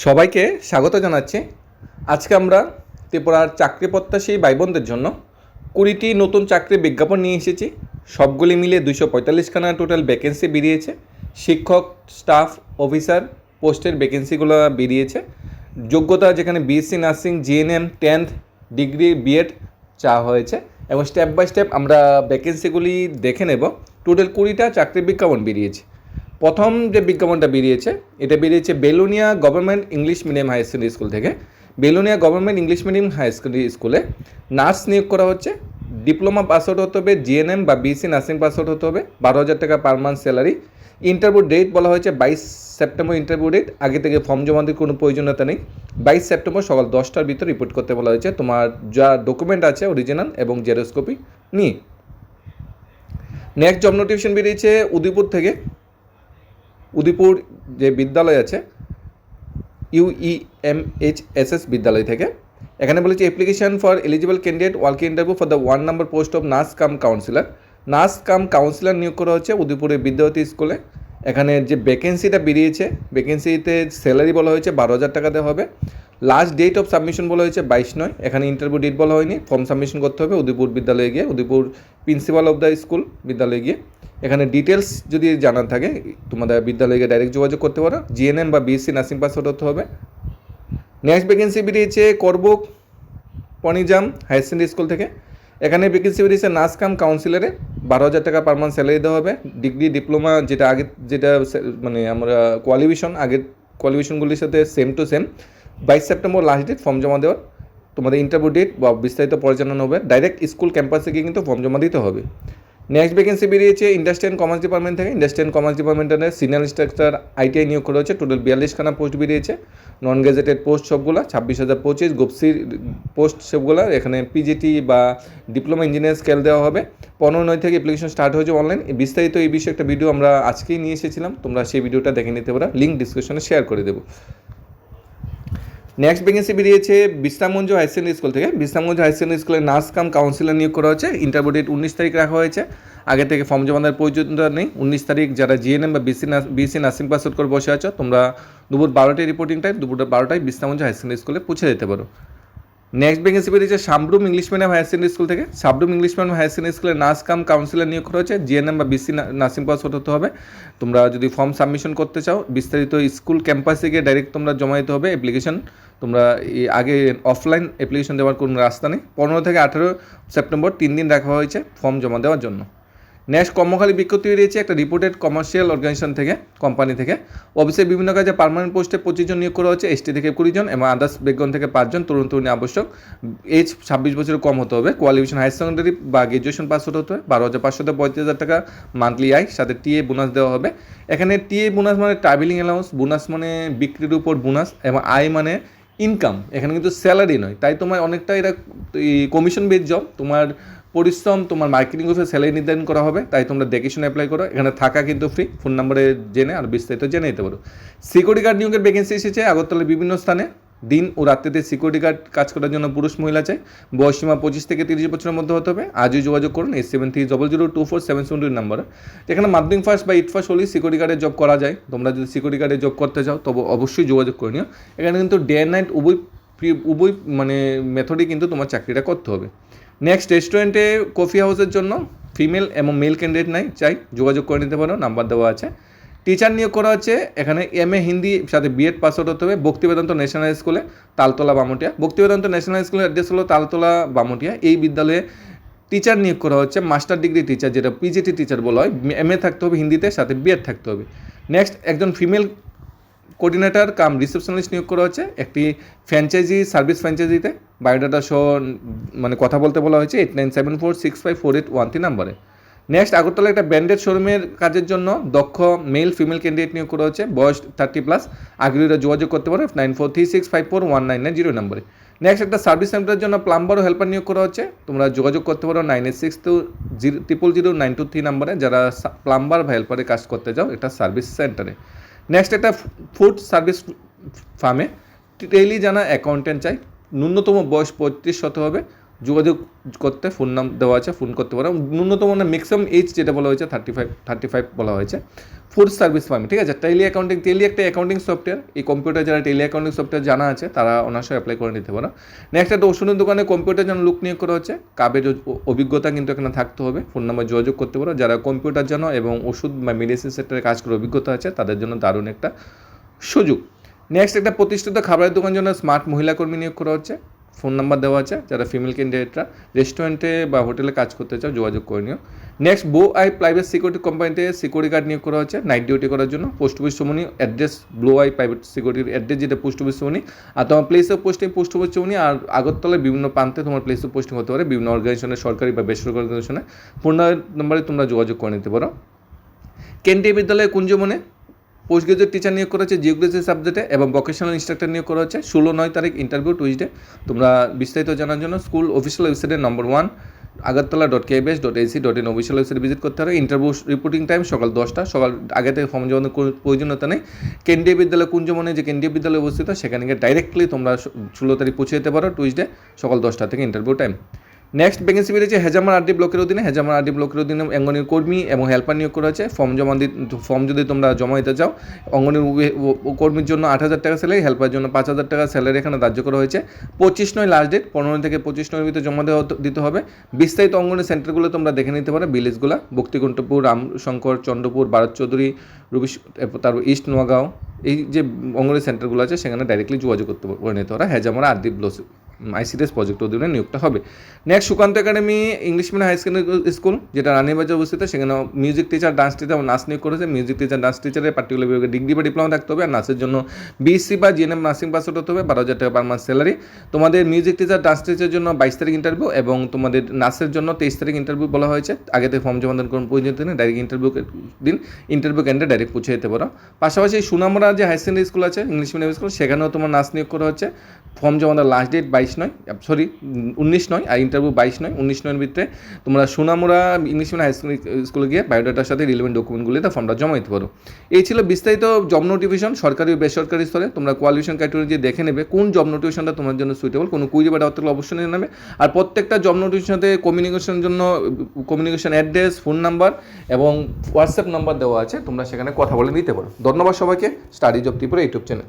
সবাইকে স্বাগত জানাচ্ছি। আজকে আমরা ত্রিপুরার চাকরি প্রত্যাশী ভাই বোনদের জন্য কুড়িটি নতুন চাকরি বিজ্ঞাপন নিয়ে এসেছি। সবগুলি মিলে দুশো পঁয়তাল্লিশখানা টোটাল ভ্যাকেন্সি বেরিয়েছে। শিক্ষক স্টাফ অফিসার পোস্টের ভ্যাকেন্সিগুলো বেরিয়েছে। যোগ্যতা যেখানে BSc nursing GNM tenth degree BEd চাওয়া হয়েছে এবং স্টেপ বাই স্টেপ আমরা ভ্যাকেন্সিগুলি দেখে নেব। টোটাল কুড়িটা চাকরির বিজ্ঞাপন বেরিয়েছে। প্রথম যে বিজ্ঞাপনটা বেরিয়েছে, এটা বেরিয়েছে Belonia government English medium high secondary school থেকে। Belonia government English medium high secondary স্কুলে নার্স নিয়োগ করা হচ্ছে, ডিপ্লোমা পাস আউট হতে হবে, জিএনএম বা বিএসসি নার্সিং পাস আউট হতে হবে, বারো হাজার টাকা per month salary. Interview date বলা হয়েছে বাইশ সেপ্টেম্বর ইন্টারভিউ ডেট, আগে থেকে ফর্ম জমা দিয়ে কোনো প্রয়োজনীয়তা নেই। বাইশ সেপ্টেম্বর সকাল দশটার ভিতরে রিপোর্ট করতে বলা হয়েছে, তোমার যা ডকুমেন্ট আছে অরিজিনাল এবং জেরোস্কপি নিয়ে। নেক্সট জব নোটিফিকেশন বেরিয়েছে উদয়পুর থেকে। উদয়পুর যে বিদ্যালয় আছে ইউইএমএইচএসএস বিদ্যালয় থেকে। এখানে বলেছে application for eligible candidate working interview for the one number post of nurse cum counsellor nurse cum counsellor নিয়োগ করা হচ্ছে উদয়পুরের বিদ্যাবতী স্কুলে। এখানে যে ভ্যাকেন্সিটা বেরিয়েছে ভ্যাকেন্সিতে স্যালারি বলা হয়েছে বারো হাজার টাকা দেওয়া হবে। লাস্ট ডেট অফ সাবমিশন বলা হয়েছে বাইশ নয়। এখানে ইন্টারভিউ ডেট বলা হয়নি। ফর্ম সাবমিশন করতে হবে উদয়পুর বিদ্যালয়ে গিয়ে, Udaipur principal of the school বিদ্যালয়ে গিয়ে। এখানে ডিটেলস যদি জানার থাকে, তোমাদের বিদ্যালয়কে ডাইরেক্ট যোগাযোগ করতে পারো। জিএনএম বা বিএসসি নার্সিং পাস হতে হবে। নেক্সট ভ্যাকেন্সি বেরিয়েছে করবুক পনিজাম হায়ার সেকেন্ডারি স্কুল থেকে। এখানে ভ্যাকেন্সি বেরিয়েছে নার্স কাম কাউন্সিলারে বারো হাজার টাকা পার মান্থ স্যালারি দেওয়া হবে। ডিগ্রি ডিপ্লোমা যেটা আগে, যেটা মানে আমরা কোয়ালিফিকেশন আগের কোয়ালিফিকেশনগুলির সাথে সেম টু সেম বাইশ সেপ্টেম্বর লাস্ট ডেট ফর্ম জমা দেওয়ার। তোমাদের ইন্টারভিউ ডেট বা বিস্তারিত পরিচালনা হবে। ডাইরেক্ট স্কুল ক্যাম্পাসে গিয়ে কিন্তু ফর্ম জমা দিতে হবে। নেক্সট ভ্যাকেন্সি বেরিয়েছে ইন্ডাস্ট্রি অ্যান্ড কমার্স ডিপার্টমেন্ট থেকে। ইন্ডাস্ট্রি অ্যান্ড কমার্স ডিপার্টমেন্টের সিনিয়র ইনস্ট্রাক্টর আইটিআই নিয়োগ করা হচ্ছে টোটাল বিয়াল্লিশখানা পোস্ট বেরিয়েছে। নন গেজেটেড পোস্ট সবগুলো, ছাব্বিশ হাজার পঁচিশ গোপসির পোস্ট সবগুলো এখানে পিজিটি বা ডিপ্লোমা ইঞ্জিনিয়ার স্কেল দেওয়া হবে। পনেরো নয় থেকে অ্যাপ্লিকেশন স্টার্ট হয়েছে অনলাইন বিস্তারিত এই বিষয়ে একটা ভিডিও আমরা আজকেই নিয়ে এসেছিলাম। তোমরা সেই ভিডিওটা দেখে নিতে পারো। লিঙ্ক ডিসক্রিপশনে শেয়ার করে দেবো। নেক্সট ভ্যাকেন্সি বেরিয়েছে বিশ্রামগঞ্জ হাই সেকেন্ডারি স্কুল থেকে। বিশ্রামগঞ্জ হাই সেকেন্ডারি স্কুলে নার্স কাম কাউন্সিলর নিয়োগ করা হয়েছে। ইন্টারভিউ ডেট উনিশ তারিখ রাখা হয়েছে। আগে থেকে ফর্ম জমা দেওয়ার প্রয়োজন নেই। উনিশ তারিখ যারা জিএনএম বা BC BC nursing pass out করে বসে আছো, তোমরা দুপুর বারোটায় রিপোর্টিং টাইম দুপুর বারোটায় বিশ্রামগঞ্জ হাই সেকেন্ডারি স্কুলে পৌঁছে যেতে পারো। নেক্সট ভ্যাকেন্সি বেরিয়েছে শামরুম English medium higher secondary school থেকে। শামরুম ইংলিশ মিডিয়াম হায়ার সেকেন্ডারি স্কুলে নার্স কাম কাউন্সিলর নিয়োগ করা হয়েছে। জিএনএম বা বিসি নার্সিং পাস হতে হবে। তোমরা যদি ফর্ম সাবমিশন করতে চাও, বিস্তারিত স্কুল ক্যাম্পাসে গিয়ে ডাইরেক্ট তোমরা জমা দিতে হবে অ্যাপ্লিকেশন তোমরা আগে অফলাইন অ্যাপ্লিকেশন দেওয়ার কোনো রাস্তা নেই। পনেরো থেকে আঠেরো সেপ্টেম্বর তিন দিন রাখা হয়েছে ফর্ম জমা দেওয়ার জন্য। নেক্সট কর্মখালী বিজ্ঞপ্তি বেরিয়েছে একটা রিপোর্টেড কমার্শিয়াল অর্গানাইজেশন থেকে কোম্পানি থেকে। অফিসে বিভিন্ন কাজে পারমানেন্ট পোস্টে পঁচিশ জন নিয়োগ করা হচ্ছে এসটি থেকে কুড়ি জন এবং আদার্স ব্যাকগ্রাউন্ড থেকে পাঁচজন তরুণ তরুণী আবশ্যক। এজ ছাব্বিশ বছরের কম হতে হবে। কোয়ালিফিকেশন হায়ার সেকেন্ডারি বা গ্রাজুয়েশন পাস হতে হবে। বারো হাজার পাঁচশো থেকে পঁয়ত্রিশ হাজার টাকা মান্থলি আয়, সাথে টিএ বোনাস দেওয়া হবে। এখানে টিএ বোনাস মানে ট্রাভেলিং অ্যালাউন্স বোনাস মানে বিক্রির উপর বোনাস এবং আয় মানে ইনকাম এখানে কিন্তু স্যালারি নয়। তাই তোমার অনেকটা এটা কমিশন বেস জব তোমার পরিশ্রম তোমার মার্কেটিং অফিসে স্যালারি নির্ধারণ করা হবে, তাই তোমরা দেখে শুনে অ্যাপ্লাই করো। এখানে থাকা কিন্তু ফ্রি ফোন নাম্বারে জেনে আর বিস্তারিত জেনে নিতে পারো। সিকিউরিটি গার্ড নিয়োগের ভ্যাকেন্সি এসেছে আগরতলার বিভিন্ন স্থানে। দিন ও রাত্রিতে সিকিউরিটি গার্ড কাজ করার জন্য পুরুষ মহিলা চাই। বয়সীমা পঁচিশ থেকে তিরিশ বছরের মধ্যে হতে হবে। আজই যোগাযোগ করুন eight seven three double zero two four seven seven two নাম্বারে। এখানে মাধ্যমিক ফার্স্ট বা এইট ফার্স্ট হলেই সিকিউরিটি গার্ডে জব করা যায়। তোমরা যদি সিকিউরিটি গার্ডে জব করতে চাও, তবে অবশ্যই যোগাযোগ করে নিও। এখানে কিন্তু ডে অ্যান্ড নাইট উভয় উভয় মানে মেথডই কিন্তু তোমার চাকরিটা করতে হবে। নেক্সট রেস্টুরেন্টে কফি হাউসের জন্য ফিমেল এবং মেল ক্যান্ডিডেট নাই, চাই। যোগাযোগ করে নিতে পারো নাম্বার দেওয়া আছে। টিচার নিয়োগ করা হচ্ছে, এখানে এম এ হিন্দি সাথে বিএড পাস আউট হতে হবে ভক্তিবেদান্ত ন্যাশনাল স্কুলে তালতলা বামুটিয়া ভক্তিবেদান্ত ন্যাশনাল স্কুলের অ্যাড্রেস হলো তালতলা বামুটিয়া এই বিদ্যালয়ে টিচার নিয়োগ করা হচ্ছে মাস্টার ডিগ্রি টিচার যেটা পিজিটি টিচার বলা হয়। এম এ থাকতে হবে হিন্দিতে সাথে বিএড থাকতে হবে। নেক্সট একজন ফিমেল কোঅর্ডিনেটর কাম রিসেপশনিস্ট নিয়োগ করা হচ্ছে একটি ফ্র্যাঞ্চাইজি সার্ভিস ফ্র্যাঞ্চাইজিতে বায়োডাটা সহ মানে কথা বলতে বলা হয়েছে eight nine seven four six five four eight one three নাম্বারে নেক্সট আগরতলা একটা ব্র্যান্ডেড শোরুমের কাজের জন্য দক্ষ মেল ফিমেল ক্যান্ডিডেট নিয়োগ করা হচ্ছে বয়স থার্টি প্লাস আগ্রহীরা যোগাযোগ করতে পারে nine four three six five four one nine nine zero নাম্বারে নেক্সট একটা সার্ভিস সেন্টারের জন্য প্লাম্বার ও হেল্পার নিয়োগ করা হচ্ছে। তোমরা যোগাযোগ করতে পারো nine eight six two zero triple zero nine two three নাম্বারে যারা প্লাম্বার বা হেল্পারে কাজ করতে যাও এটা সার্ভিস সেন্টারে নেক্সট একটা ফুড সার্ভিস ফার্মে টেলি জানা অ্যাকাউন্টেন্ট চাই ন্যূনতম বয়স পঁয়ত্রিশ হতে হবে। যোগাযোগ করতে ফোন নাম দেওয়া আছে ফোন করতে পারো। ন্যূনতম মানে ম্যাক্সিমাম এইজ যেটা বলা হয়েছে থার্টি ফাইভ থার্টি ফাইভ বলা হয়েছে ফুড সার্ভিস ফার্ম ঠিক আছে? টেলি অ্যাকাউন্টিং টেলি একটা অ্যাকাউন্টিং সফটওয়্যার এই কম্পিউটার যারা টেলি অ্যাকাউন্টিং সফটওয়্যার জানা আছে, তারা অনার্সে অ্যাপ্লাই করে নিতে পারো। নেক্সট একটা ওষুধের দোকানে কম্পিউটার যেন লুক নিয়োগ করা হচ্ছে, কাবের অভিজ্ঞতা কিন্তু এখানে থাকতে হবে। ফোন নাম্বার যোগাযোগ করতে পারো। যারা কম্পিউটার জানো এবং ওষুধ বা মেডিসিন সেক্টরে কাজ করে অভিজ্ঞতা আছে, তাদের জন্য দারুণ একটা সুযোগ। নেক্সট একটা প্রতিষ্ঠিত খাবারের দোকান জন্য স্মার্ট মহিলা কর্মী নিয়োগ করা হচ্ছে। ফোন নাম্বার দেওয়া আছে, যারা ফিমেল ক্যান্ডিডেটরা রেস্টুরেন্টে বা হোটেলে কাজ করতে চাও, যোগাযোগ করে নিও। নেক্সট বো আই প্রাইভেট সিকিউরিটি কোম্পানিতে সিকিউরিটি গার্ড নিয়োগ করা হচ্ছে নাইট ডিউটি করার জন্য। পোস্ট অফিস সমনি অ্যাড্রেস ব্লো আই প্রাইভেট সিকিউরিটির অ্যাড্রেস যেটা পোস্ট অফিস সমনি আর তোমার place of posting post office সমনি আর আগরতলায় বিভিন্ন প্রান্তে তোমার প্লেস অফ পোস্টিং হতে পারে, বিভিন্ন অর্গানাইজেশনে সরকারি বা বেসরকারি অর্গানাইজেশনে ফোন নম্বরে তোমরা যোগাযোগ করে নিতে পারো। কেন্দ্রীয় বিদ্যালয়ে কুঞ্জমনে পোস্ট গ্রাজুয়েট টিচার নিয়োগ করা হচ্ছে জিওগ্রাফি সাবজেক্টে এবং ভোকেশনাল ইনস্ট্রাক্টর নিয়োগ করা হচ্ছে। ষোলো, নয় তারিখ ইন্টারভিউ টুইসডে তোমরা বিস্তারিত জানার জন্য স্কুল অফিসিয়াল ওয়েবসাইটের নম্বর one Agartala dot K KBS dot AC dot in official website visit করতে হবে। ইন্টারভিউ রিপোর্টিং টাইম সকাল দশটা। সকাল, আগে থেকে ফর্ম জমানোর প্রয়োজনীয়তা নেই। কেন্দ্রীয় বিদ্যালয় কুঞ্জমনে যে কেন্দ্রীয় বিদ্যালয় অবস্থিত, সেখানে গিয়ে ডাইরেক্টলি তোমরা ষোলো তারিখ পৌঁছে যেতে পারো টুইসডে সকাল দশটা থেকে ইন্টারভিউ টাইম নেক্সট ভ্যাকেন্সি বেরিয়েছে হেজামার আরডি ব্লকের অধীনে। হেজামার আরডি ব্লকের অধীনে অঙ্গনের কর্মী এবং হেল্পার নিয়োগ করা হয়েছে। ফর্ম জমা ফর্ম যদি তোমরা জমা দিতে চাও অঙ্গনের কর্মীর জন্য আট হাজার টাকা স্যালারি হেল্পার জন্য পাঁচ হাজার টাকা স্যালারি এখানে ধার্য করা হয়েছে। পঁচিশ নয় লাস্ট ডেট পনেরো থেকে পঁচিশ নয়ের ভিতরে জমা দেওয়া দিতে হবে। বিস্তারিত অঙ্গনের সেন্টারগুলো তোমরা দেখে নিতে পারো। ভিলেজগুলো ভক্তিকুণ্ঠপুর রামশঙ্কর, চন্দ্রপুর, ভারত চৌধুরী রবি তারপর ইস্ট নোয়াগাঁও। এই যে অঙ্গনের সেন্টারগুলো আছে, সেখানে ডাইরেক্টলি যোগাযোগ করতে করে নিতে পারো Hezamara RD block ICDS project অধীনে নিয়োগটা হবে। Next Sukanta academy English medium high secondary school যেটা রানীবাজার অবস্থিত সেখানে মিউজিক টিচার ডান্স টিচার এবং নাচ নিয়োগ করেছে। মিউজিক টিচার ডান্স টিচারের পার্টিকুলার বিভাগে ডিগ্রি বা ডিপ্লোমা থাকতে হবে। আর নাচের জন্য বিএসসি বা জিএনএম নার্সিং পাস হতে হবে, বারো হাজার টাকা পার মাস স্যালারি তোমাদের মিউজিক টিচার ডান্স টিচারের জন্য বাইশ তারিখ ইন্টারভিউ এবং তোমাদের নাচের জন্য তেইশ তারিখ ইন্টারভিউ বলা হয়েছে। আগে থেকে ফর্ম জমা দেন কোনো প্রয়োজন নেই ডাইরেক্ট ইন্টারভিউ দিন। ইন্টারভিউ কেন্দ্রে ডাইরেক্ট পৌঁছে যেতে পারো। পাশাপাশি সুনামরা যে হাই সেকেন্ডারি স্কুল আছে ইংলিশ মিডিয়াম স্কুল সেখানেও তোমার নাচ নিয়োগ করা হচ্ছে। ফর্ম জমা দেওয়ার লাস্ট ডেট বাইশ নয় সরি উনিশ নয় আর ইন্টারভিউ বাইশ নয়, উনিশ নয়ের ভিতরে তোমরা সুনামুরা ইংলিশ মিডিয়াম হাই স্কুলে গিয়ে বায়োডাটার সাথে রিলেভেন্ট ডকুমেন্টগুলিতে ফর্মটা জমা দিতে পারো। এই ছিল বিস্তারিত জব নোটিফিকেশন সরকারি ও বেসরকারি স্তরে। তোমরা কোয়ালিফিকেশন ক্রাইটেরিয়া দিয়ে দেখে নেবে কোন জব নোটিফিকেশনটা তোমার জন্য সুইটেবল কোনো কুইজ বা থাকলে অবশ্যই নিয়ে নেবে। আর প্রত্যেকটা জব নোটিফিকেশনতে কমিউনিকেশনের জন্য কমিউনিকেশন অ্যাড্রেস ফোন নাম্বার এবং হোয়াটসঅ্যাপ নাম্বার দেওয়া আছে, তোমরা সেখানে কথা বলে নিতে পারো। ধন্যবাদ সবাইকে study job Tripura YouTube channel